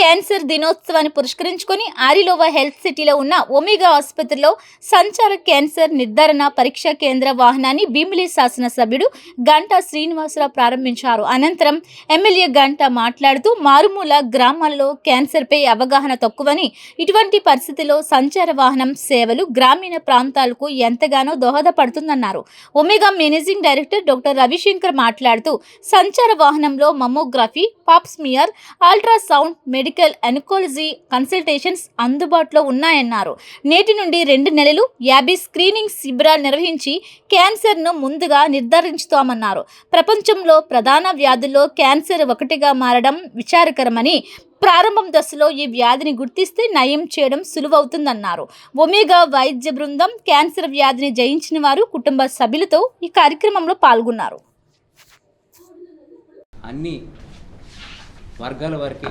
Cancer దినోత్సవాన్ని పురస్కరించుకుని Arilova health సిటీలో ఉన్న ఒమేగా ఆసుపత్రిలో సంచార క్యాన్సర్ నిర్ధారణ పరీక్షా కేంద్ర వాహనాన్ని భీమిలి శాసనసభ్యుడు గంటా శ్రీనివాసరావు ప్రారంభించారు. అనంతరం ఎమ్మెల్యే గంటా మాట్లాడుతూ మారుమూల గ్రామాల్లో క్యాన్సర్పై అవగాహన తక్కువని ఇటువంటి పరిస్థితిలో సంచార వాహనం సేవలు గ్రామీణ ప్రాంతాలకు ఎంతగానో దోహదపడుతుందన్నారు. Omega managing director doctor Ravishankar మాట్లాడుతూ సంచార వాహనంలో mammography pap smear ultrasound medi medical oncology consultations అందుబాటులో ఉన్నాయన్నారు. నేటి నుండి రెండు నెలలు యాభై స్క్రీనింగ్ శిబిరాలు నిర్వహించి క్యాన్సర్ను ముందుగా నిర్ధారించుతామన్నారు. ప్రపంచంలో ప్రధాన వ్యాధుల్లో క్యాన్సర్ ఒకటిగా మారడం విచారకరమని ప్రారంభం దశలో ఈ వ్యాధిని గుర్తిస్తే నయం చేయడం సులువవుతుందన్నారు. ఒమేగా వైద్య బృందం క్యాన్సర్ వ్యాధిని జయించిన వారు కుటుంబ సభ్యులతో ఈ కార్యక్రమంలో పాల్గొన్నారు. అన్ని వర్గాల వారికి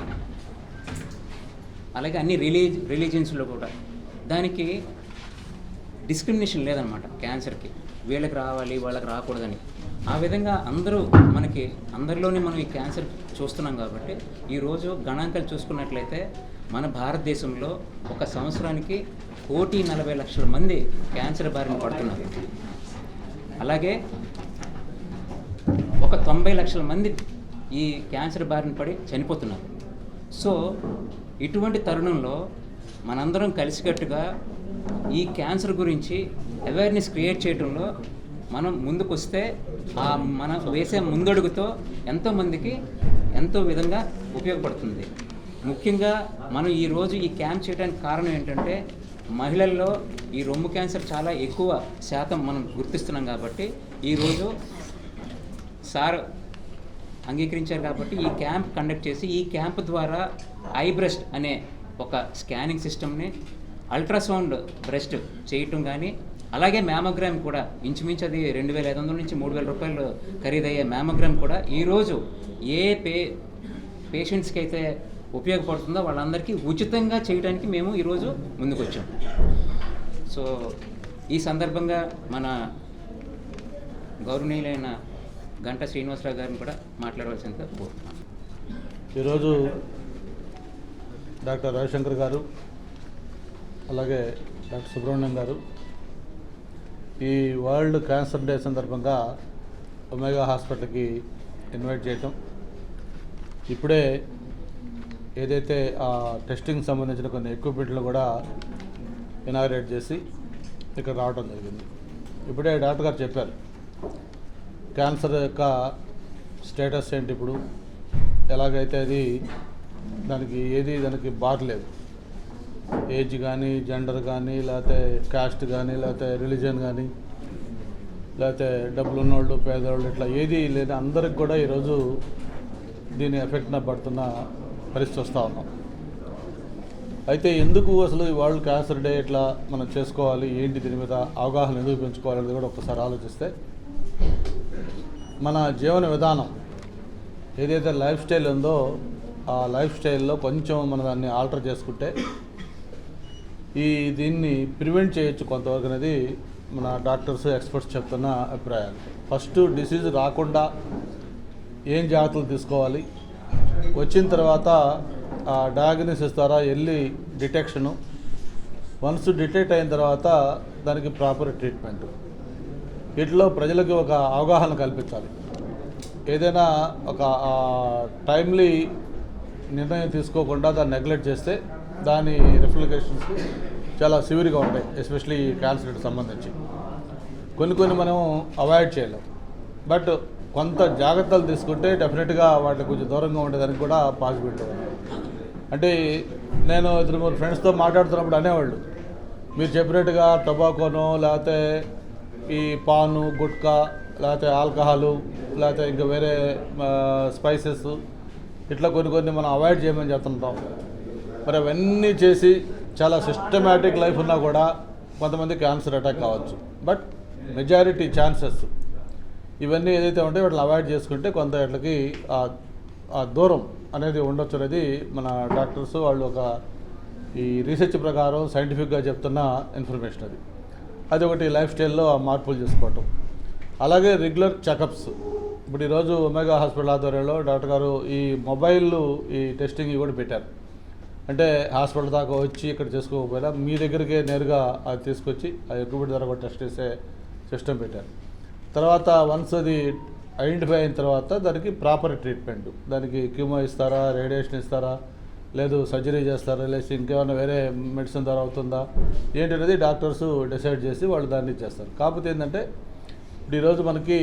అలాగే అన్ని రిలీజ్ రిలీజియన్స్లో కూడా. దానికి డిస్క్రిమినేషన్ లేదనమాట క్యాన్సర్కి. వీళ్ళకి రావాలి వాళ్ళకి రాకూడదని. ఆ విధంగా అందరూ మనకి అందరిలోనే మనం ఈ క్యాన్సర్ చూస్తున్నాం కాబట్టి ఈరోజు గణాంకాలు చూసుకున్నట్లయితే మన భారతదేశంలో ఒక సంవత్సరానికి కోటి నలభై లక్షల మంది క్యాన్సర్ బారిన పడుతున్నారు. అలాగే ఒక తొంభై లక్షల మంది ఈ క్యాన్సర్ బారిన పడి చనిపోతున్నారు. సో ఇటువంటి తరుణంలో మనందరం కలిసికట్టుగా ఈ క్యాన్సర్ గురించి అవేర్నెస్ క్రియేట్ చేయడంలో మనం ముందుకొస్తే ఆ మనం వేసే ముందడుగుతో ఎంతోమందికి ఎంతో విధంగా ఉపయోగపడుతుంది. ముఖ్యంగా మనం ఈరోజు ఈ క్యాంప్ చేయడానికి కారణం ఏంటంటే మహిళల్లో ఈ రొమ్ము క్యాన్సర్ చాలా ఎక్కువ శాతం మనం గుర్తిస్తున్నాం కాబట్టి ఈరోజు సార్ అంగీకరించారు కాబట్టి ఈ క్యాంప్ కండక్ట్ చేసి ఈ క్యాంప్ ద్వారా ఐ బ్రెస్ట్ అనే ఒక స్కానింగ్ సిస్టమ్ని అల్ట్రాసౌండ్ బ్రెస్ట్ చేయటం కానీ అలాగే మ్యామోగ్రామ్ కూడా ఇంచుమించు అది రెండు వేల ఐదు వందల నుంచి మూడు వేల రూపాయలు ఖరీదయ్యే మ్యామోగ్రామ్ కూడా ఈరోజు ఏ పే పేషెంట్స్కి అయితే ఉపయోగపడుతుందో వాళ్ళందరికీ ఉచితంగా చేయడానికి మేము ఈరోజు ముందుకు వచ్చాం సో ఈ సందర్భంగా మన గౌరవనీయులైన గంట శ్రీనివాసరావు గారిని కూడా మాట్లాడవలసిందిగా కోరుతున్నాను. ఈరోజు డాక్టర్ రవిశంకర్ గారు అలాగే డాక్టర్ సుబ్రహ్మణ్యం గారు ఈ వరల్డ్ క్యాన్సర్ డే సందర్భంగా ఒమేగా హాస్పిటల్కి ఇన్వైట్ చేయటం. ఇప్పుడే ఏదైతే ఆ టెస్టింగ్ సంబంధించిన కొన్ని ఎక్విప్మెంట్లు కూడా ఇనాగ్రేట్ చేసి ఇక్కడ రావడం జరిగింది. ఇప్పుడే డాక్టర్ గారు చెప్పారు క్యాన్సర్ యొక్క స్టేటస్ ఏంటి ఇప్పుడు? ఎలాగైతే అది దానికి ఏది దానికి బార్ లేదు. ఏజ్ కానీ జెండర్ కానీ లేకపోతే కాస్ట్ కానీ లేకపోతే రిలీజన్ కానీ లేకపోతే డబ్బులు ఉన్నవాళ్ళు పేదవాళ్ళు ఇట్లా ఏది లేదు అందరికి కూడా ఈరోజు దీని ఎఫెక్ట్న పడుతున్న పరిస్థితి వస్తూ ఉన్నాం. అయితే ఎందుకు అసలు ఈ వరల్డ్ క్యాన్సర్ డే ఇట్లా మనం చేసుకోవాలి? ఏంటి దీని మీద అవగాహన ఎందుకు పెంచుకోవాలి అనేది కూడా ఒకసారి ఆలోచిస్తే మన జీవన విధానం ఏదైతే లైఫ్ స్టైల్ ఉందో ఆ లైఫ్ స్టైల్లో కొంచెం మన దాన్ని ఆల్టర్ చేసుకుంటే ఈ దీన్ని ప్రివెంట్ చేయొచ్చు కొంతవరకు అనేది మన డాక్టర్స్ ఎక్స్పర్ట్స్ చెప్తున్న అభిప్రాయాలు. ఫస్ట్ డిసీజ్ రాకుండా ఏం జాగ్రత్తలు తీసుకోవాలి? వచ్చిన తర్వాత ఆ డయాగ్నోసిస్ ద్వారా వెళ్ళి డిటెక్షను. వన్స్ డిటెక్ట్ అయిన తర్వాత దానికి ప్రాపర్ ట్రీట్మెంట్. వీటిలో ప్రజలకు ఒక అవగాహన కల్పించాలి. ఏదైనా ఒక టైమ్లీ నిర్ణయం తీసుకోకుండా దాన్ని నెగ్లెక్ట్ చేస్తే దాని రిఫ్లికేషన్స్ చాలా సివియర్గా ఉంటాయి ఎస్పెషలీ క్యాన్సర్కి సంబంధించి. కొన్ని కొన్ని మనం అవాయిడ్ చేయలేం. బట్ కొంత జాగ్రత్తలు తీసుకుంటే డెఫినెట్గా వాటికి కొంచెం దూరంగా ఉండేదానికి కూడా పాసిబిలిటీ ఉంది. అంటే నేను ఇద్దరు మూడు ఫ్రెండ్స్తో మాట్లాడుతున్నప్పుడు అనేవాళ్ళు మీరు చెప్పినట్టుగా టొబాకోనో లేకపోతే ఈ పాను గుట్కా లేకపోతే ఆల్కహాలు లేకపోతే ఇంకా వేరే స్పైసెస్ ఇట్లా కొన్ని కొన్ని మనం అవాయిడ్ చేయమని చెప్తుంటాం. మరి అవన్నీ చేసి చాలా సిస్టమేటిక్ లైఫ్ ఉన్నా కూడా కొంతమంది క్యాన్సర్ అటాక్ కావచ్చు. But majority chances. ఇవన్నీ ఏదైతే ఉంటాయో వాటిని అవాయిడ్ చేసుకుంటే కొంత వాటికి ఆ దూరం అనేది ఉండొచ్చు అనేది మన డాక్టర్స్ వాళ్ళు ఒక ఈ రీసెర్చ్ ప్రకారం సైంటిఫిక్గా చెప్తున్న ఇన్ఫర్మేషన్ అది. అదొకటి లైఫ్ స్టైల్లో ఆ మార్పులు చేసుకోవటం. అలాగే రెగ్యులర్ చెకప్స్ ఇప్పుడు ఈరోజు ఒమేగా హాస్పిటల్ ఆధ్వర్యంలో డాక్టర్ గారు ఈ మొబైల్ ఈ టెస్టింగ్ కూడా పెట్టారు. అంటే హాస్పిటల్ దాకా వచ్చి ఇక్కడ చేసుకోకపోయినా మీ దగ్గరికే నేరుగా అది తీసుకొచ్చి ఆ ఎగ్గుబడి ద్వారా కూడా టెస్ట్ చేసే సిస్టమ్ పెట్టారు. తర్వాత వన్స్ అది ఐడెంటిఫై అయిన తర్వాత దానికి ప్రాపర్ ట్రీట్మెంట్ దానికి క్యూమో ఇస్తారా రేడియేషన్ ఇస్తారా లేదు సర్జరీ చేస్తారా లేకపోతే ఇంకేమైనా వేరే మెడిసిన్ ద్వారా అవుతుందా ఏంటనేది డాక్టర్స్ డిసైడ్ చేసి వాళ్ళు దాన్ని చేస్తారు. కాకపోతే ఏంటంటే ఇప్పుడు ఈరోజు మనకి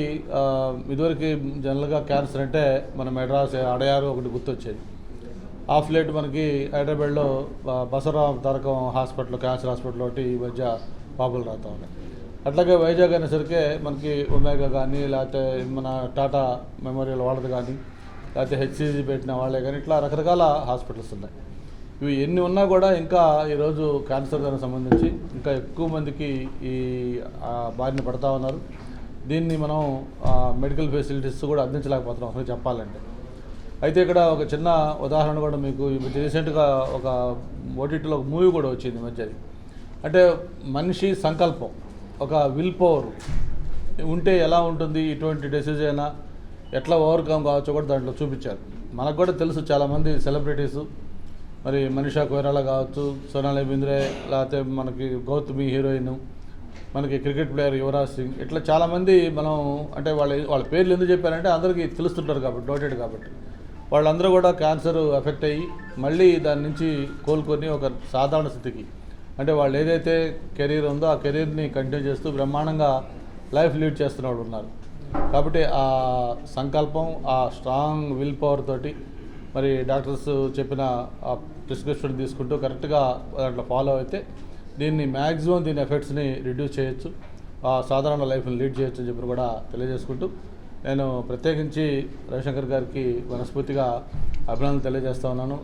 ఇదివరకు జనరల్గా క్యాన్సర్ అంటే మన మెడ్రాస్ అడయారు ఒకటి గుర్తొచ్చేది. ఆఫ్ లేట్ మనకి హైదరాబాద్లో ఆ, Tarakam Tarakam hospital cancer hospital ఒకటి ఈ మధ్య పాపులు రాతా ఉన్నాయి. అట్లాగే వైజాగ్ అనేసరికి మనకి ఒమేగా కానీ లేకపోతే మన టాటా మెమోరియల్ వాళ్ళది కానీ లేకపోతే హెచ్సిజీ పెట్టిన వాళ్ళే కానీ ఇట్లా రకరకాల హాస్పిటల్స్ ఉన్నాయి. ఇవి ఎన్ని ఉన్నా కూడా ఇంకా ఈరోజు క్యాన్సర్ దానికి సంబంధించి ఇంకా ఎక్కువ మందికి ఈ బారిన పడతా ఉన్నారు. దీన్ని మనం మెడికల్ ఫెసిలిటీస్ కూడా అందించలేకపోతున్నాం అసలు చెప్పాలంటే. అయితే ఇక్కడ ఒక చిన్న ఉదాహరణ కూడా మీకు రీసెంట్గా ఒక ఓటీటీలో ఒక మూవీ కూడా వచ్చింది మధ్యది. మధ్య అంటే మనిషి సంకల్పం ఒక విల్ పవర్ ఉంటే ఎలా ఉంటుంది ఇటువంటి డిసీజ్ అయినా ఎట్లా ఓవర్కమ్ కావచ్చో కూడా దాంట్లో చూపించారు. మనకు కూడా తెలుసు చాలామంది సెలబ్రిటీస్. మరి మనీషా కొయిరాలా కావచ్చు సోనాలి బింద్రే లేకపోతే మనకి గౌతమి హీరోయిన్ మనకి క్రికెట్ ప్లేయర్ యువరాజ్ సింగ్ ఇట్లా చాలామంది మనం అంటే వాళ్ళ వాళ్ళ పేర్లు ఎందుకు చెప్పారంటే అందరికీ తెలుస్తుంటారు కాబట్టి నోటెడ్ కాబట్టి. వాళ్ళందరూ కూడా క్యాన్సర్ ఎఫెక్ట్ అయ్యి మళ్ళీ దాని నుంచి కోలుకొని ఒక సాధారణ స్థితికి. అంటే వాళ్ళు ఏదైతే కెరీర్ ఉందో ఆ కెరీర్ని కంటిన్యూ చేస్తూ బ్రహ్మాండంగా లైఫ్ లీడ్ చేస్తున్న వాళ్ళు ఉన్నారు. కాబట్టి ఆ సంకల్పం ఆ స్ట్రాంగ్ విల్ పవర్ తోటి మరి డాక్టర్స్ చెప్పిన ఆ ప్రిస్క్రిప్షన్ తీసుకుంటూ కరెక్ట్గా దాంట్లో ఫాలో అయితే దీన్ని మ్యాక్సిమం దీని ఎఫెక్ట్స్ని రిడ్యూస్ చేయొచ్చు. ఆ సాధారణ లైఫ్ని లీడ్ చేయొచ్చు అని చెప్పి కూడా తెలియజేసుకుంటూ నేను ప్రత్యేకించి రవిశంకర్ గారికి మనస్ఫూర్తిగా అభినందనలు తెలియజేస్తా ఉన్నాను.